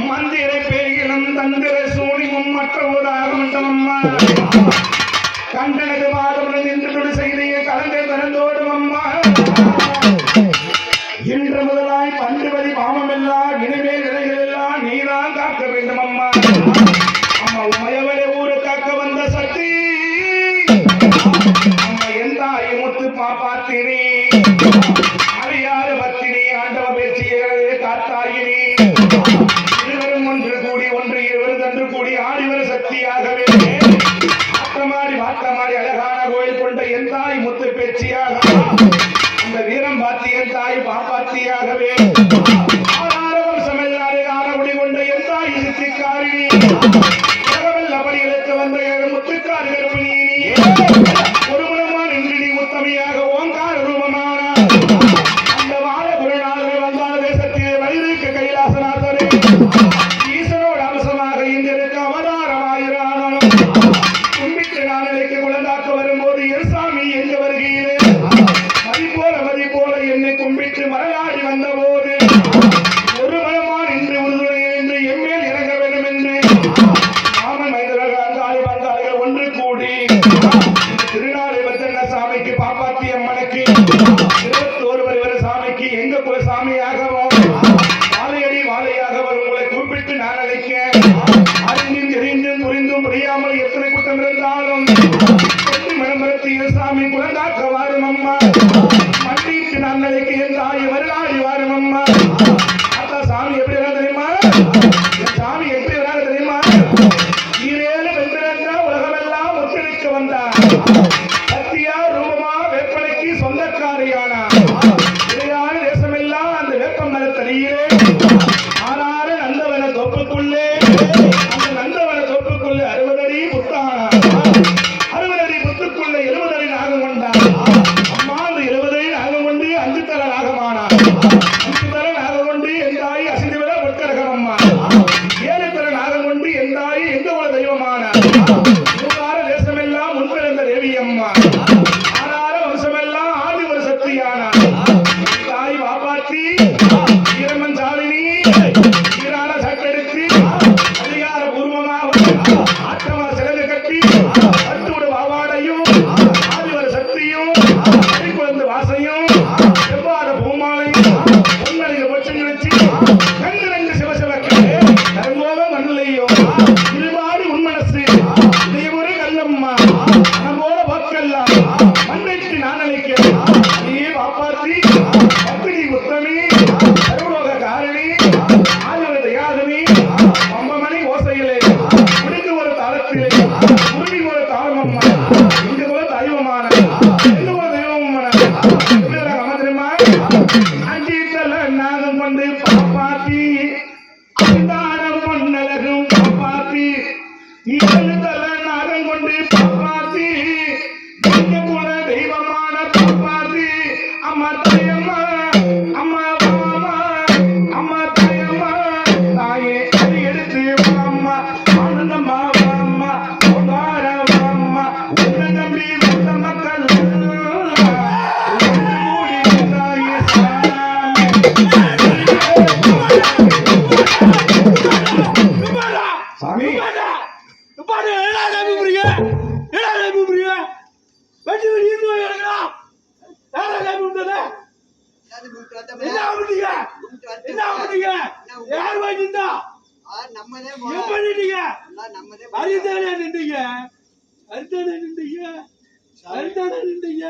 மந்திர பேய்களும் தந்திர சூழியும் மற்ற உதாரணம் கண்டனது மாதவுடன் நின்று செய்திய கலந்து பிறந்தோடும் அம்மா. ஒரு மனமான நின்றி உத்தமையாக ஓ கையிலே ஆறார நந்தவன தொப்புக்குள்ளே அந்த நந்தவன தொப்புக்குள்ளே அறுபதடி புத்தானா? அறுபதடி புத்துக்குள்ளே எழுபதடி நாகம் கொண்டானா அம்மா அந்த எழுபதடி நாகம் கொண்டு அஞ்சு தலை நாகமானா? பாப்பாத்தி பொன்னலகும் பாப்பாத்தி இவள் என்ன பண்ணிட்டீங்க என்ன பண்ணிட்டீங்க யார் வாங்கிட்டா? நம்மதே என்ன பண்ணிட்டீங்க அரிதானே நின்றீங்க அரிதானே நின்றீங்க அரிதானே நின்றீங்க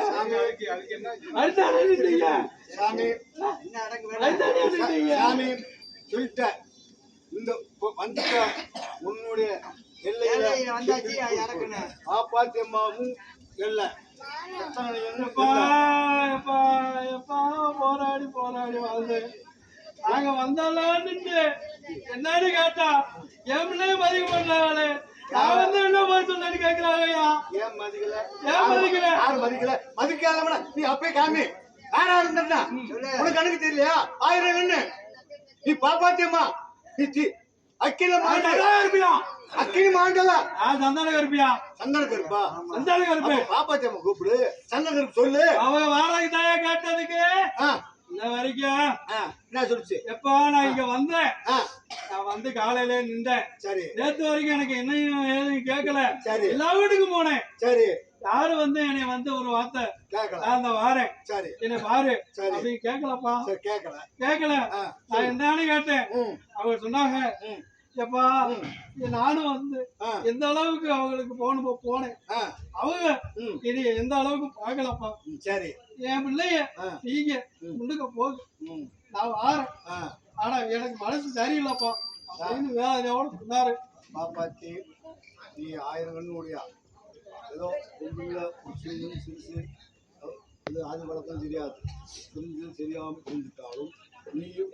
அரிதானே நின்றீங்க சாமி. என்ன அடங்க அரிதானே நின்றீங்க சாமி சொல்லிட்டேன். இந்த வந்துட்ட உன்னுடைய எல்லையில வந்தாச்சு காப்பாத்தியம்மாவும் எல்லை போராடி போராடி வாழ்ந்து நாங்க வந்தாலும் என்னன்னு கேட்டா எம்னே மதிக்க பண்ணாலே நான் வந்து என்ன போய் சொன்னு ஏன் மதிக்கல ஏன் மதிக்கல யாரும் மதிக்கல மதிக்காதவன நீ அப்பே காமி யாரா இருந்தா உனக்கு கணக்கு தெரியலையா ஆயிரம் கண்ணு நீ பாப்பாத்தியம்மா நீ அக்கில மாண்டலா இருப்பியா அக்கினி மாண்டலா சந்தன கருப்பியா? சந்தன கருப்பா? சந்தன கருப்பு. பாப்பா சேம கூப்பிடு. சந்தன கருப்பு சொல்லு. அவன் வாராங்க தாயா கேட்டதுக்கு இன்ன வரைக்கும். என்ன சொல்லுச்சு? எப்போ நான் இங்க வந்தேன். நான் வந்து காலையில நின்றேன். சரி. நேற்று வரைக்கும் எனக்கு என்னையும் ஏதும் கேட்கல. சரி. எல்லா வீட்டுக்கும் போனேன். சரி. யாரு வந்து என்னை வந்து ஒரு வார்த்தை? கேட்கல. அந்த வாரேன். சரி. என்னை பாரு. சரி. அப்படின்னு கேட்கலப்பா. கேட்கல. கேட்கல. நான் என்னன்னு கேட்டேன். அவங்க சொன்னாங்க எப்பா நானும் வந்து எந்த அளவுக்கு அவங்களுக்கு போன போனேன். அவங்க இனி எந்த அளவுக்கு பார்க்கலப்பா. சரி. என் பிள்ளைய நீங்க முன்னுக்க போகுது ம், நான் வாரேன். ஆனா எனக்கு மனசு சரியில்லைப்பா. அப்படின்னு வேதனையோட சொன்னாரு. பாப்பாத்தி நீ ஆயிரம் கண்ணு முடியா? ஏதோ சிறு சிறுசு இது ஆதி வழக்கம் தெரியாது. புரிஞ்சு தெரியாமல் புரிஞ்சுட்டாலும் நீயும்